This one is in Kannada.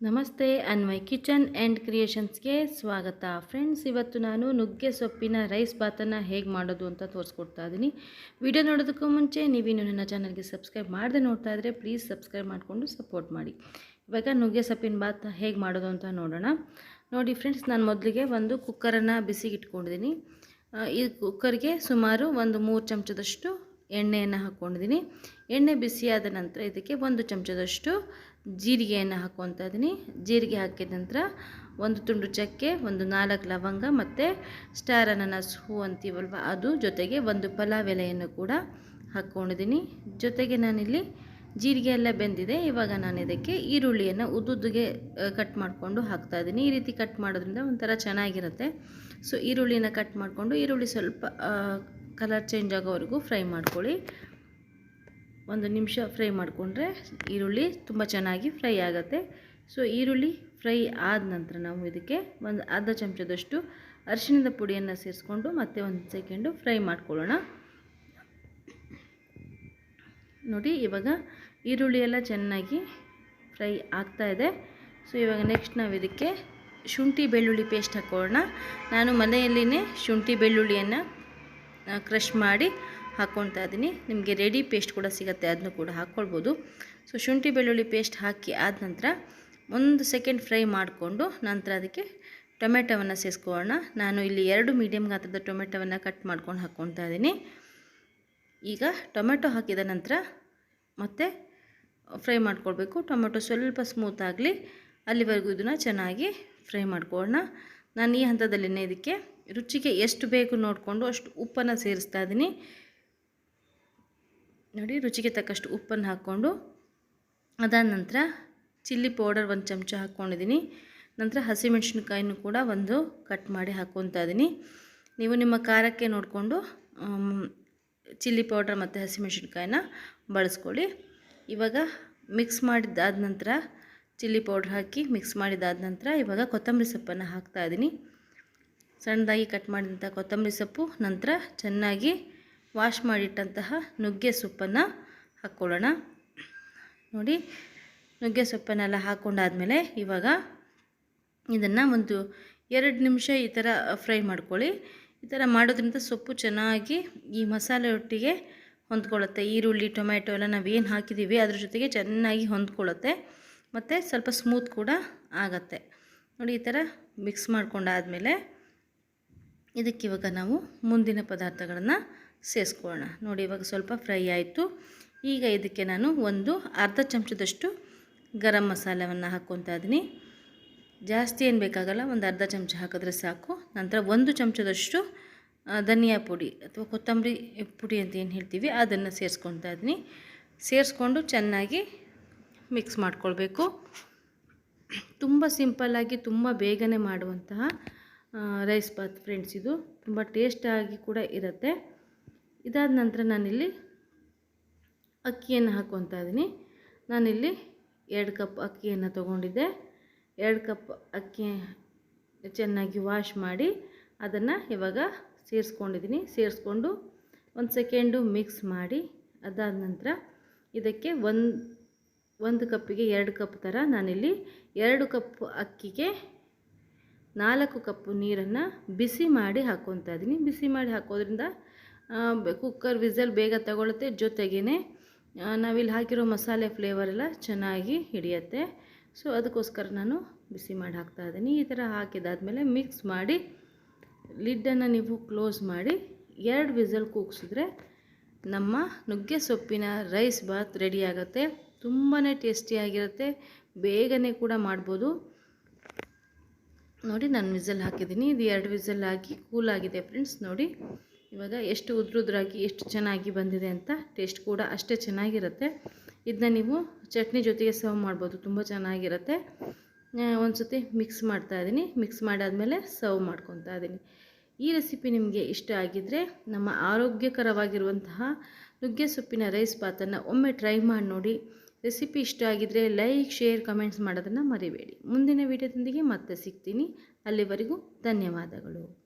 ನಮಸ್ತೆ ಅನ್ವಯ್ ಕಿಚನ್ ಆ್ಯಂಡ್ ಕ್ರಿಯೇಷನ್ಸ್ಗೆ ಸ್ವಾಗತ. ಫ್ರೆಂಡ್ಸ್ ಇವತ್ತು ನಾನು ನುಗ್ಗೆ ಸೊಪ್ಪಿನ ರೈಸ್ ಬಾತನ್ನು ಹೇಗೆ ಮಾಡೋದು ಅಂತ ತೋರಿಸ್ಕೊಡ್ತಾ ಇದ್ದೀನಿ ವಿಡಿಯೋ ನೋಡೋದಕ್ಕೂ ಮುಂಚೆ ನೀವಿನ್ನು ನನ್ನ ಚಾನಲ್ಗೆ ಸಬ್ಸ್ಕ್ರೈಬ್ ಮಾಡದೆ ನೋಡ್ತಾ ಇದ್ದರೆ ಪ್ಲೀಸ್ ಸಬ್ಸ್ಕ್ರೈಬ್ ಮಾಡಿಕೊಂಡು ಸಪೋರ್ಟ್ ಮಾಡಿ. ಇವಾಗ ನುಗ್ಗೆ ಸೊಪ್ಪಿನ ಬಾತ್ ಹೇಗೆ ಮಾಡೋದು ಅಂತ ನೋಡೋಣ. ನೋಡಿ ಫ್ರೆಂಡ್ಸ್ ನಾನು ಮೊದಲಿಗೆ ಒಂದು ಕುಕ್ಕರನ್ನು ಬಿಸಿಗೆ ಇಟ್ಕೊಂಡಿದ್ದೀನಿ ಆ, ಈ ಕುಕ್ಕರ್ಗೆ ಸುಮಾರು ಒಂದು ಮೂರು ಚಮಚದಷ್ಟು ಎಣ್ಣೆಯನ್ನು ಹಾಕ್ಕೊಂಡಿದ್ದೀನಿ. ಎಣ್ಣೆ ಬಿಸಿಯಾದ ನಂತರ ಇದಕ್ಕೆ ಒಂದು ಚಮಚದಷ್ಟು ಜೀರಿಗೆಯನ್ನು ಹಾಕ್ಕೊತಾ ಇದ್ದೀನಿ. ಜೀರಿಗೆ ಹಾಕಿದ ನಂತರ ಒಂದು ತುಂಡು ಚಕ್ಕೆ, ಒಂದು ನಾಲ್ಕು ಲವಂಗ ಮತ್ತು ಸ್ಟಾರ್ ಅನಾನಸ್ ಹೂ ಅಂತೀವಲ್ವ ಅದು ಜೊತೆಗೆ ಒಂದು ಪಲಾವ್ ಎಲೆಯನ್ನು ಕೂಡ ಹಾಕ್ಕೊಂಡಿದ್ದೀನಿ. ಜೊತೆಗೆ ನಾನಿಲ್ಲಿ ಜೀರಿಗೆ ಎಲ್ಲ ಬೆಂದಿದೆ. ಇವಾಗ ನಾನು ಇದಕ್ಕೆ ಈರುಳ್ಳಿಯನ್ನು ಉದ್ದುದ್ದುಗೆ ಕಟ್ ಮಾಡಿಕೊಂಡು ಹಾಕ್ತಾ ಇದ್ದೀನಿ. ಈ ರೀತಿ ಕಟ್ ಮಾಡೋದ್ರಿಂದ ಒಂಥರ ಚೆನ್ನಾಗಿರುತ್ತೆ. ಸೊ ಈರುಳ್ಳಿನ ಕಟ್ ಮಾಡಿಕೊಂಡು ಈರುಳ್ಳಿ ಸ್ವಲ್ಪ ಕಲರ್ ಚೇಂಜ್ ಆಗೋವರೆಗೂ ಫ್ರೈ ಮಾಡ್ಕೊಳ್ಳಿ. ಒಂದು ನಿಮಿಷ ಫ್ರೈ ಮಾಡಿಕೊಂಡ್ರೆ ಈರುಳ್ಳಿ ತುಂಬ ಚೆನ್ನಾಗಿ ಫ್ರೈ ಆಗುತ್ತೆ. ಸೊ ಈರುಳ್ಳಿ ಫ್ರೈ ಆದ ನಂತರ ನಾವು ಇದಕ್ಕೆ ಒಂದು ಅರ್ಧ ಚಮಚದಷ್ಟು ಅರಿಶಿಣದ ಪುಡಿಯನ್ನು ಸೇರಿಸ್ಕೊಂಡು ಮತ್ತೆ ಒಂದು ಸೆಕೆಂಡು ಫ್ರೈ ಮಾಡ್ಕೊಳ್ಳೋಣ. ನೋಡಿ, ಇವಾಗ ಈರುಳ್ಳಿ ಎಲ್ಲ ಚೆನ್ನಾಗಿ ಫ್ರೈ ಆಗ್ತಾ ಇದೆ. ಸೊ ಇವಾಗ ನೆಕ್ಸ್ಟ್ ನಾವು ಇದಕ್ಕೆ ಶುಂಠಿ ಬೆಳ್ಳುಳ್ಳಿ ಪೇಸ್ಟ್ ಹಾಕ್ಕೊಳ್ಳೋಣ ನಾನು ಮನೆಯಲ್ಲಿನೇ ಶುಂಠಿ ಬೆಳ್ಳುಳ್ಳಿಯನ್ನು ಕ್ರಷ್ ಮಾಡಿ ಹಾಕ್ಕೊಳ್ತಾ ಇದ್ದೀನಿ. ನಿಮಗೆ ರೆಡಿ ಪೇಸ್ಟ್ ಕೂಡ ಸಿಗುತ್ತೆ ಅದನ್ನು ಕೂಡ ಹಾಕ್ಕೊಳ್ಬೋದು ಸೊ ಶುಂಠಿ ಬೆಳ್ಳುಳ್ಳಿ ಪೇಸ್ಟ್ ಹಾಕಿ ಆದ ನಂತರ ಒಂದು ಸೆಕೆಂಡ್ ಫ್ರೈ ಮಾಡಿಕೊಂಡು ನಂತರ ಅದಕ್ಕೆ ಟೊಮೆಟೊವನ್ನು ಸೇರಿಸ್ಕೊಳ್ಳೋಣ ನಾನು ಇಲ್ಲಿ ಎರಡು ಮೀಡಿಯಮ್ ಗಾತ್ರದ ಟೊಮೆಟೊವನ್ನು ಕಟ್ ಮಾಡ್ಕೊಂಡು ಹಾಕ್ಕೊಳ್ತಾ ಇದ್ದೀನಿ. ಈಗ ಟೊಮೆಟೊ ಹಾಕಿದ ನಂತರ ಮತ್ತೆ ಫ್ರೈ ಮಾಡ್ಕೊಳ್ಬೇಕು. ಟೊಮೆಟೊ ಸ್ವಲ್ಪ ಸ್ಮೂತ್ ಆಗಲಿ, ಅಲ್ಲಿವರೆಗೂ ಇದನ್ನು ಚೆನ್ನಾಗಿ ಫ್ರೈ ಮಾಡ್ಕೊಳ್ಳೋಣ. ನಾನು ಈ ಹಂತದಲ್ಲಿನೇ ಇದಕ್ಕೆ ರುಚಿಗೆ ಎಷ್ಟು ಬೇಕು ನೋಡಿಕೊಂಡು ಅಷ್ಟು ಉಪ್ಪನ್ನು ಸೇರಿಸ್ತಾ ಇದ್ದೀನಿ. ನೋಡಿ, ರುಚಿಗೆ ತಕ್ಕಷ್ಟು ಉಪ್ಪನ್ನು ಹಾಕ್ಕೊಂಡು ಅದಾದ ನಂತರ ಚಿಲ್ಲಿ ಪೌಡರ್ ಒಂದು ಚಮಚ ಹಾಕ್ಕೊಂಡಿದ್ದೀನಿ. ನಂತರ ಹಸಿಮೆಣ್ಸಿನ್ಕಾಯಿನೂ ಕೂಡ ಒಂದು ಕಟ್ ಮಾಡಿ ಹಾಕ್ಕೊತಾ ಇದ್ದೀನಿ. ನೀವು ನಿಮ್ಮ ಖಾರಕ್ಕೆ ನೋಡಿಕೊಂಡು ಚಿಲ್ಲಿ ಪೌಡರ್ ಮತ್ತು ಹಸಿಮೆಣ್ಸಿನ್ಕಾಯಿನ ಬಳಸ್ಕೊಳ್ಳಿ. ಇವಾಗ ಮಿಕ್ಸ್ ಮಾಡಿದ್ದಾದ ನಂತರ ಚಿಲ್ಲಿ ಪೌಡ್ರ್ ಹಾಕಿ ಮಿಕ್ಸ್ ಮಾಡಿದ್ದಾದ ನಂತರ ಇವಾಗ ಕೊತ್ತಂಬರಿ ಸೊಪ್ಪನ್ನು ಹಾಕ್ತಾ ಇದ್ದೀನಿ. ಸಣ್ಣದಾಗಿ ಕಟ್ ಮಾಡಿದಂಥ ಕೊತ್ತಂಬರಿ ಸೊಪ್ಪು ನಂತರ ಚೆನ್ನಾಗಿ ವಾಶ್ ಮಾಡಿಟ್ಟಂತಹ ನುಗ್ಗೆ ಸೊಪ್ಪನ್ನು ಹಾಕ್ಕೊಳ್ಳೋಣ. ನೋಡಿ, ನುಗ್ಗೆ ಸೊಪ್ಪನ್ನೆಲ್ಲ ಹಾಕ್ಕೊಂಡಾದಮೇಲೆ ಇವಾಗ ಇದನ್ನು ಒಂದು ಎರಡು ನಿಮಿಷ ಈ ಥರ ಫ್ರೈ ಮಾಡ್ಕೊಳ್ಳಿ. ಈ ಥರ ಮಾಡೋದ್ರಿಂದ ಸೊಪ್ಪು ಚೆನ್ನಾಗಿ ಈ ಮಸಾಲೆ ಒಟ್ಟಿಗೆ ಹೊಂದ್ಕೊಳ್ಳುತ್ತೆ. ಈರುಳ್ಳಿ, ಟೊಮ್ಯಾಟೊ ಎಲ್ಲ ನಾವೇನು ಹಾಕಿದ್ದೀವಿ ಅದ್ರ ಜೊತೆಗೆ ಚೆನ್ನಾಗಿ ಹೊಂದ್ಕೊಳ್ಳುತ್ತೆ. ಮತ್ತು ಸ್ವಲ್ಪ ಸ್ಮೂತ್ ಕೂಡ ಆಗತ್ತೆ. ನೋಡಿ, ಈ ಥರ ಮಿಕ್ಸ್ ಮಾಡ್ಕೊಂಡಾದಮೇಲೆ ಇದಕ್ಕೆ ಇವಾಗ ನಾವು ಮುಂದಿನ ಪದಾರ್ಥಗಳನ್ನು ಸೇರಿಸ್ಕೊಳ್ಳೋಣ. ನೋಡಿ, ಇವಾಗ ಸ್ವಲ್ಪ ಫ್ರೈ ಆಯಿತು. ಈಗ ಇದಕ್ಕೆ ನಾನು ಒಂದು ಅರ್ಧ ಚಮಚದಷ್ಟು ಗರಂ ಮಸಾಲವನ್ನು ಹಾಕ್ಕೊತಾ ಇದ್ದೀನಿ. ಜಾಸ್ತಿ ಏನು ಬೇಕಾಗಲ್ಲ, ಒಂದು ಅರ್ಧ ಚಮಚ ಹಾಕಿದ್ರೆ ಸಾಕು. ನಂತರ ಒಂದು ಚಮಚದಷ್ಟು ಧನಿಯಾ ಪುಡಿ ಅಥವಾ ಕೊತ್ತಂಬರಿ ಪುಡಿ ಅಂತ ಏನು ಹೇಳ್ತೀವಿ, ಅದನ್ನು ಸೇರಿಸ್ಕೊತಾ ಇದ್ದೀನಿ. ಸೇರಿಸ್ಕೊಂಡು ಚೆನ್ನಾಗಿ ಮಿಕ್ಸ್ ಮಾಡ್ಕೊಳ್ಬೇಕು. ತುಂಬ ಸಿಂಪಲ್ಲಾಗಿ ತುಂಬ ಬೇಗನೆ ಮಾಡುವಂತಹ ರೈಸ್ ಬಾತ್ ಫ್ರೆಂಡ್ಸ್ ಇದು. ತುಂಬ ಟೇಸ್ಟಾಗಿ ಕೂಡ ಇರುತ್ತೆ. ಇದಾದ ನಂತರ ನಾನಿಲ್ಲಿ ಅಕ್ಕಿಯನ್ನು ಹಾಕ್ಕೊತಾ ಇದ್ದೀನಿ. ನಾನಿಲ್ಲಿ ಎರಡು ಕಪ್ ಅಕ್ಕಿಯನ್ನು ತಗೊಂಡಿದ್ದೆ. ಎರಡು ಕಪ್ ಅಕ್ಕಿ ಚೆನ್ನಾಗಿ ವಾಶ್ ಮಾಡಿ ಅದನ್ನು ಇವಾಗ ಸೇರಿಸ್ಕೊಂಡಿದ್ದೀನಿ. ಸೇರಿಸ್ಕೊಂಡು ಒಂದು ಸೆಕೆಂಡು ಮಿಕ್ಸ್ ಮಾಡಿ ಅದಾದ ನಂತರ ಇದಕ್ಕೆ ಒಂದು ಒಂದು ಕಪ್ಪಿಗೆ ಎರಡು ಕಪ್ ಥರ ನಾನಿಲ್ಲಿ ಎರಡು ಕಪ್ ಅಕ್ಕಿಗೆ ನಾಲ್ಕು ಕಪ್ಪು ನೀರನ್ನು ಬಿಸಿ ಮಾಡಿ ಹಾಕ್ಕೊತಾ ಇದ್ದೀನಿ. ಬಿಸಿ ಮಾಡಿ ಹಾಕೋದ್ರಿಂದ ಕುಕ್ಕರ್ ವಿಸಲ್ ಬೇಗ ತಗೊಳುತ್ತೆ ಜೊತೆಗೇ ನಾವಿಲ್ಲಿ ಹಾಕಿರೋ ಮಸಾಲೆ ಫ್ಲೇವರ್ ಎಲ್ಲ ಚೆನ್ನಾಗಿ ಹಿಡಿಯತ್ತೆ. ಸೊ ಅದಕ್ಕೋಸ್ಕರ ನಾನು ಬಿಸಿ ಮಾಡಿ ಹಾಕ್ತಾ ಇದ್ದೀನಿ. ಈ ಥರ ಹಾಕಿದಾದ್ಮೇಲೆ ಮಿಕ್ಸ್ ಮಾಡಿ ಲಿಡ್ಡನ್ನು ನೀವು ಕ್ಲೋಸ್ ಮಾಡಿ, ಎರಡು ವಿಸಲ್ ಕೂಗಿಸಿದ್ರೆ ನಮ್ಮ ನುಗ್ಗೆ ಸೊಪ್ಪಿನ ರೈಸ್ ಬಾತ್ ರೆಡಿ ತುಂಬಾ ಟೇಸ್ಟಿಯಾಗಿರುತ್ತೆ ಬೇಗನೆ ಕೂಡ ಮಾಡ್ಬೋದು. ನೋಡಿ ನಾನು ವಿಸಲ್ ಹಾಕಿದ್ದೀನಿ. ಇದು ಎರಡು ವಿಸಲ್ ಹಾಕಿ ಆಗಿದೆ ಫ್ರೆಂಡ್ಸ್, ನೋಡಿ. ಇವಾಗ ಎಷ್ಟು ಉದ್ರುದ್ರಾಗಿ, ಎಷ್ಟು ಚೆನ್ನಾಗಿ ಬಂದಿದೆ ಅಂತ ಟೇಸ್ಟ್ ಕೂಡ ಅಷ್ಟೇ ಚೆನ್ನಾಗಿರುತ್ತೆ. ಇದನ್ನ ನೀವು ಚಟ್ನಿ ಜೊತೆಗೆ ಸರ್ವ್ ಮಾಡ್ಬೋದು, ತುಂಬ ಚೆನ್ನಾಗಿರುತ್ತೆ. ಒಂದು ಸತಿ ಮಿಕ್ಸ್ ಮಾಡ್ತಾ ಇದ್ದೀನಿ. ಮಿಕ್ಸ್ ಮಾಡಾದಮೇಲೆ ಸರ್ವ್ ಮಾಡ್ಕೊತಾ ಇದ್ದೀನಿ. ಈ ರೆಸಿಪಿ ನಿಮಗೆ ಇಷ್ಟ ಆಗಿದ್ದರೆ ನಮ್ಮ ಆರೋಗ್ಯಕರವಾಗಿರುವಂತಹ ನುಗ್ಗೆ ಸೊಪ್ಪಿನ ರೈಸ್ ಬಾತನ್ನು ಒಮ್ಮೆ ಟ್ರೈ ಮಾಡಿ ನೋಡಿ. ರೆಸಿಪಿ ಇಷ್ಟ ಆಗಿದ್ದರೆ ಲೈಕ್ ಶೇರ್ ಕಮೆಂಟ್ಸ್ ಮಾಡೋದನ್ನು ಮರಿಬೇಡಿ. ಮುಂದಿನ ವಿಡಿಯೋದೊಂದಿಗೆ ಮತ್ತೆ ಸಿಗ್ತೀನಿ. ಅಲ್ಲಿವರೆಗೂ ಧನ್ಯವಾದಗಳು.